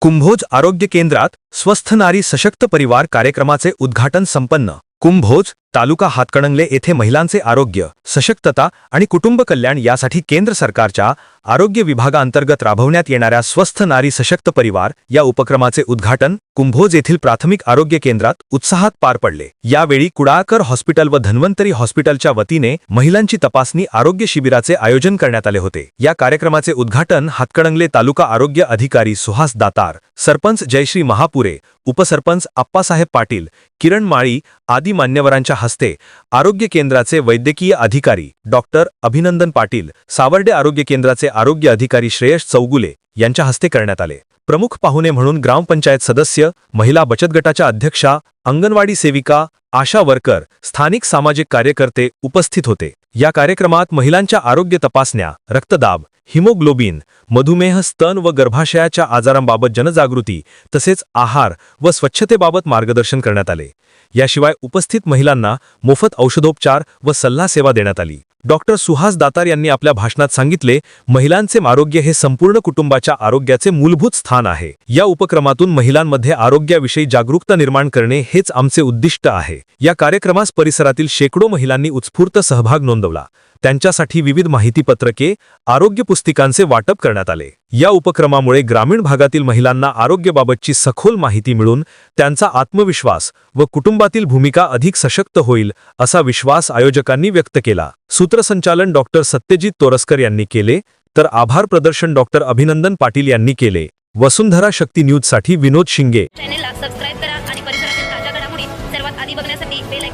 कुंभोज आरोग्य केंद्रात स्वस्थ नारी सशक्त परिवार कार्यक्रमाचे उद्घाटन संपन्न. कुंभोज तालुका हातकणंगले येथे महिलांचे आरोग्य सशक्तता आणि कुटुंब कल्याण यासाठी केंद्र सरकारच्या आरोग्य विभागाअंतर्गत राबवण्यात येणाऱ्या स्वस्थ नारी सशक्त परिवार या उपक्रमाचे उद्घाटन कुंभोज येथील प्राथमिक आरोग्य केंद्रात उत्साहात पार पडले. यावेळी कुडाळकर हॉस्पिटल व धन्वंतरी हॉस्पिटलच्या वतीने महिलांची तपासणी आरोग्य शिबिराचे आयोजन करण्यात आले होते. या कार्यक्रमाचे उद्घाटन हातकणंगले तालुका आरोग्य अधिकारी सुहास दातार सरपंच जयश्री महापुरे उपसरपंच आप्पासाहेब पाटील किरण माळी आदी मान्यवरांच्या हस्ते आरोग्य केंद्राचे वैद्यकीय अधिकारी डॉक्टर अभिनंदन पाटील सावर्डे आरोग्य केंद्राचे आरोग्य अधिकारी श्रेयश चौगुले यांच्या हस्ते करण्यात आले. प्रमुख पाहुणे म्हणून ग्रामपंचायत सदस्य महिला बचत गटाच्या अध्यक्षा अंगणवाडी सेविका आशा वर्कर स्थानिक सामाजिक कार्यकर्ते उपस्थित होते. या कार्यक्रमात महिलांच्या आरोग्य तपासण्या रक्तदाब हिमोग्लोबिन मधुमेह स्तन व गर्भाशयाच्या आजारांबाबत जनजागृती तसेच आहार व स्वच्छतेबाबत मार्गदर्शन करण्यात आले. याशिवाय उपस्थित महिलांना मोफत औषधोपचार व सल्ला सेवा देण्यात आली. डॉक्टर सुहास दातार यांनी आपल्या भाषणात सांगितले महिलांचे आरोग्य हे संपूर्ण कुटुंबाच्या आरोग्याचे मूलभूत स्थान आहे. या उपक्रमातून महिलांमध्ये आरोग्याविषयी जागरूकता निर्माण करणे हेच आमचे उद्दिष्ट आहे. या कार्यक्रमास परिसरातील शेकडो महिलांनी उत्स्फूर्त सहभाग नोंदवला. चालवला त्यांच्यासाठी विविध माहितीपत्रके आरोग्य पुस्तिकांचे वाटप करण्यात आले. या उपक्रमामुळे ग्रामीण भागातील महिलांना आरोग्याबाबतची सखोल माहिती मिळून त्यांचा आत्मविश्वास व कुटुंबातील भूमिका अधिक सशक्त होईल असा विश्वास आयोजकांनी व्यक्त केला. सूत्रसंचालन डॉक्टर सत्यजित तोरसकर यांनी केले तर आभार प्रदर्शन डॉक्टर अभिनंदन पाटील यांनी केले. वसुंधरा शक्ती न्यूजसाठी विनोद शिंगे. सबस्क्राईब करा आणि परिसरातील ताज्या घडामोडी सर्वात आधी बघण्यासाठी बेल